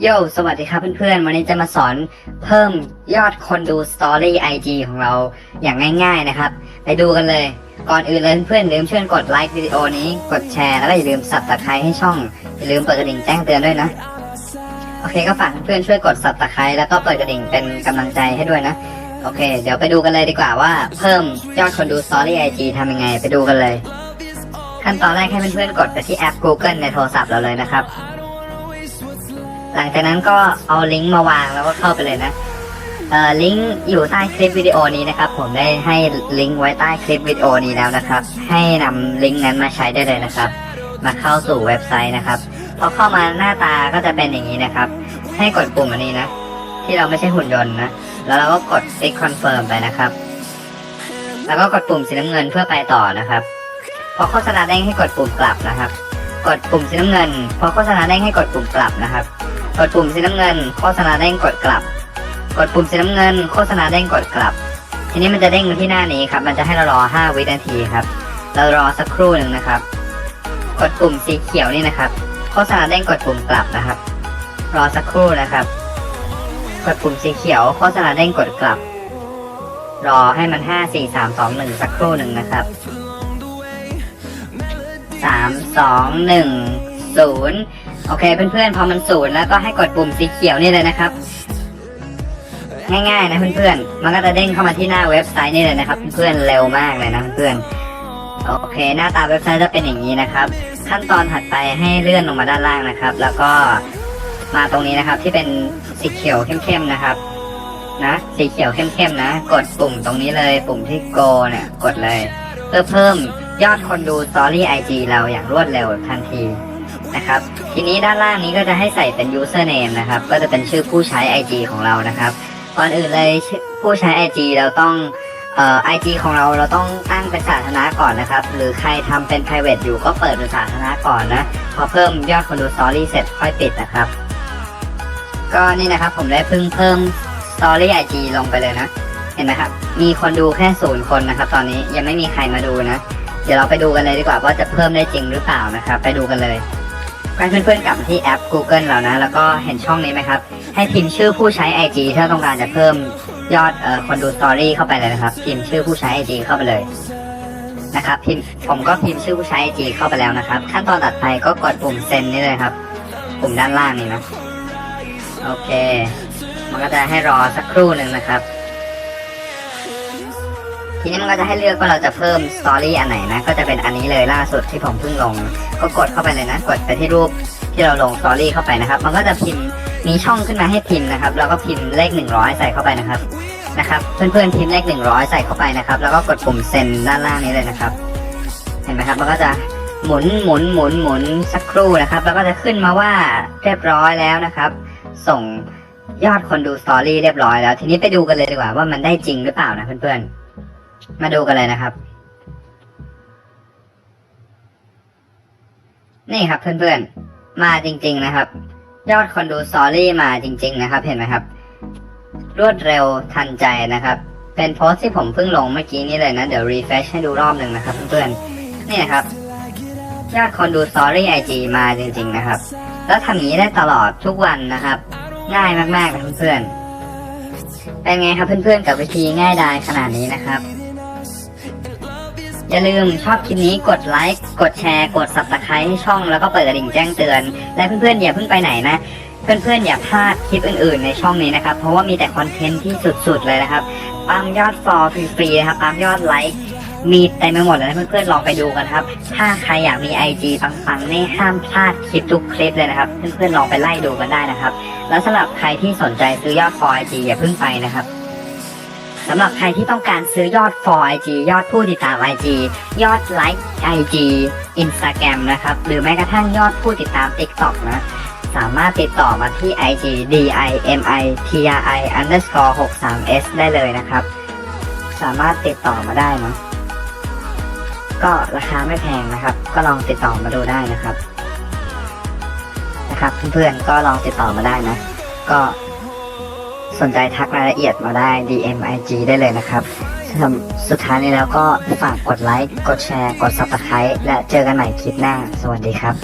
โยสวัสดีครับเพื่อนๆ วันนี้จะมาสอนเพิ่มยอดคนดูสตอรี่ IG ของเราอย่างง่าย ๆนะครับ ไปดูกันเลย ก่อนอื่นเลยเพื่อนๆลืมช่วยกดไลค์วิดีโอนี้ กดแชร์แล้วก็อย่าลืมสับตะไคร้ให้ช่อง อย่าลืมเปิดกระดิ่งแจ้งเตือนด้วยนะ โอเคก็ฝากเพื่อนๆช่วยกดสับตะไคร้แล้วก็เปิดกระดิ่งเป็นกำลังใจให้ด้วยนะ โอเค เดี๋ยวไปดูกันเลยดีกว่าว่าเพิ่มยอดคนดูสตอรี่ IG ทำยังไง ไปดูกันเลย ขั้นตอนแรกให้เพื่อนๆกดไปที่แอป Google ในโทรศัพท์เราเลยนะครับ หลังจากนั้นก็เอาลิงก์มาวางแล้วก็เข้าไปเลยนะเอ่อลิงก์อยู่ใต้คลิปวิดีโอนี้นะครับ ผมได้ให้ลิงก์ไว้ใต้คลิปวิดีโอนี้แล้วนะครับ ให้นำลิงก์นั้นมาใช้ได้เลยนะครับ มาเข้าสู่เว็บไซต์นะครับพอเข้ามาหน้าตาก็จะเป็นอย่างนี้นะครับ ให้กดปุ่มอันนี้นะ ที่เราไม่ใช่หุ่นยนต์นะแล้วเราก็กด tick confirm ไปนะครับ แล้วก็กดปุ่มสีน้ำเงินเพื่อไปต่อนะครับพอโฆษณาเด้งให้กดปุ่มกลับนะครับ กดปุ่มสีน้ำเงิน พอโฆษณาเด้งให้กดปุ่มกลับนะครับ กดปุ่มสีน้ำเงิน โฆษณาเด้งกดกลับ กดปุ่มสีน้ำเงิน โฆษณาเด้งกดกลับ ทีนี้มันจะเด้งมาที่หน้านี้ครับ มันจะให้เรารอ 5 วินาทีครับ เรารอสักครู่หนึ่งนะครับ กดปุ่มสีเขียวนี่นะครับ โฆษณาเด้งกดปุ่มกลับนะครับ รอสักครู่นะครับ กดปุ่มสีเขียว โฆษณาเด้งกดกลับ รอให้มัน 5 4 3 2 1 สักครู่หนึ่งนะครับสามสองหนึ่งศูนย์ โอเคเพื่อนๆพอมันศูนย์แล้วก็ให้กดปุ่มสีเขียวนี่เลยนะครับ ง่ายๆนะเพื่อนๆมันก็จะเด้งเข้ามาที่หน้าเว็บไซต์นี่เลยนะครับ เพื่อนๆเร็วมากเลยนะเพื่อนๆโอเค หน้าตาเว็บไซต์จะเป็นอย่างนี้นะครับ ขั้นตอนถัดไปให้เลื่อนลงมาด้านล่างนะครับ แล้วก็มาตรงนี้นะครับ ที่เป็นสีเขียวเข้มๆนะครับ นะสีเขียวเข้มๆนะ กดปุ่มตรงนี้เลย ปุ่มที่ go เนี่ยกดเลย เพื่อเพิ่มยอดคนดู Story IG เราอย่างรวดเร็วทันที นะครับ ทีนี้ด้านล่างนี้ก็จะให้ใส่เป็น username นะครับ ก็จะเป็นชื่อผู้ใช้ IG ของเรานะครับก่อนอื่นเลยผู้ใช้ IG เราต้องเอ่อ IG ของเราเราต้องตั้งเป็นสาธารณะก่อนนะครับ หรือใครทำเป็น private อยู่ก็เปิดเป็นสาธารณะก่อนนะ พอเพิ่มยอดคนดู Story เสร็จค่อยปิดนะครับ ก็นี่นะครับผมได้เพิ่งเพิ่ม Story IG ลงไปเลยนะ เห็นไหมครับ มีคนดูแค่ศูนย์คนนะครับ ตอนนี้ยังไม่มีใครมาดูนะ เดี๋ยวเราไปดูกันเลยดีกว่าว่าจะเพิ่มได้จริงหรือเปล่านะครับ ไปดูกันเลย การเพื่อนๆกลับมาที่แอป Google เรานะ แล้วก็เห็นช่องนี้ไหมครับ ให้พิมพ์ชื่อผู้ใช้ IG ถ้าต้องการจะเพิ่มยอดเอ่อคนดูสตอรี่เข้าไปเลยนะครับ พิมพ์ชื่อผู้ใช้ IG เข้าไปเลยนะครับพิมพ์ผมก็พิมพ์ชื่อผู้ใช้ IG เข้าไปแล้วนะครับ ขั้นตอนตัดไปก็กดปุ่มเซ็นนี่เลยครับปุ่มด้านล่างนี่นะโอเค มันก็จะให้รอสักครู่หนึ่งนะครับ ทีนี้มันก็จะให้เลือกว่าเราจะเพิ่มสตอรี่อันไหนนะ ก็จะเป็นอันนี้เลยล่าสุดที่ผมเพิ่งลง ก็กดเข้าไปเลยนะ กดไปที่รูปที่เราลงสตอรี่เข้าไปนะครับ มันก็จะพิมพ์มีช่องขึ้นมาให้พิมพ์นะครับ แล้วก็พิมพ์เลข 100 ใส่เข้าไปนะครับ นะครับ เพื่อนๆพิมพ์เลข 100 ใส่เข้าไปนะครับ แล้วก็กดปุ่มเซ็นด้านล่างนี้เลยนะครับ เห็นไหมครับ มันก็จะหมุนหมุนหมุนหมุนสักครู่นะครับ แล้วก็จะขึ้นมาว่าเรียบร้อยแล้วนะครับ ส่งยอดคนดูสตอรี่เรียบร้อยแล้ว ทีนี้ไปดูกันเลยดีกว่าว่ามันได้จริงหรือเปล่านะเพื่อนๆ มาดูกันเลยนะครับ นี่ครับเพื่อนๆ มาจริง ๆนะครับ ยอดคนดูสอรี่มาจริง ๆ นะครับ เห็นไหมครับ รวดเร็วทันใจนะครับ เป็นโพสที่ผมเพิ่งลงเมื่อกี้นี้เลยนะ เดี๋ยวรีเฟชให้ดูรอบหนึ่งนะครับ เพื่อนๆ นี่นะครับ ยอดคนดูสอรี่ไอจีมาจริง ๆ นะครับ แล้วทำอย่างนี้ได้ตลอดทุกวันนะครับ ง่ายมากๆนะเพื่อนๆเป็นไงครับเพื่อนๆกับวิธีง่ายดายขนาดนี้นะครับ อย่าลืมชอบคลิปนี้กดไลค์กดแชร์ กด subscribe ให้ช่องแล้วก็เปิดกระดิ่งแจ้งเตือน และเพื่อนๆอย่าเพิ่งไปไหนนะเพื่อนๆอย่าพลาดคลิปอื่นๆในช่องนี้นะครับ เพราะว่ามีแต่คอนเทนต์ที่สุดๆเลยนะครับปั๊มยอดฟอลฟรีๆนะครับปั๊มยอดไลค์มีเต็มไปหมดเลยนะเพื่อนๆลองไปดูกันครับ ถ้าใครอยากมี IG ปังๆนี่ห้ามพลาดคลิปทุกคลิปเลยนะครับ เพื่อนๆลองไปไล่ดูกันได้นะครับ แล้วสำหรับใครที่สนใจซื้อยอด for IG อย่าเพิ่งไปนะครับำหรับใครที่ต้องการซื้อยอด for IG ยอดผู้ติดตาม IG ยอดไลค์ IG Instagram นะครับ หรือแม้กระทั่งยอดผู้ติดตาม TikTok นะ สามารถติดต่อมาที่ IG DIMITRI underscore 63S ได้เลยนะครับ สามารถติดต่อมาได้นะก็ราคาไม่แพงนะครับ ก็ลองติดต่อมาดูได้นะครับ นะครับ เพื่อนๆก็ลองติดต่อมาได้นะ ก็ สนใจทักรายละเอียดมาได้ DM IG ได้เลยนะครับสำสุดท้ายนี้แล้วก็ฝากกดไลค์ กดแชร์ กด Subscribe และเจอกันใหม่คลิปหน้า สวัสดีครับ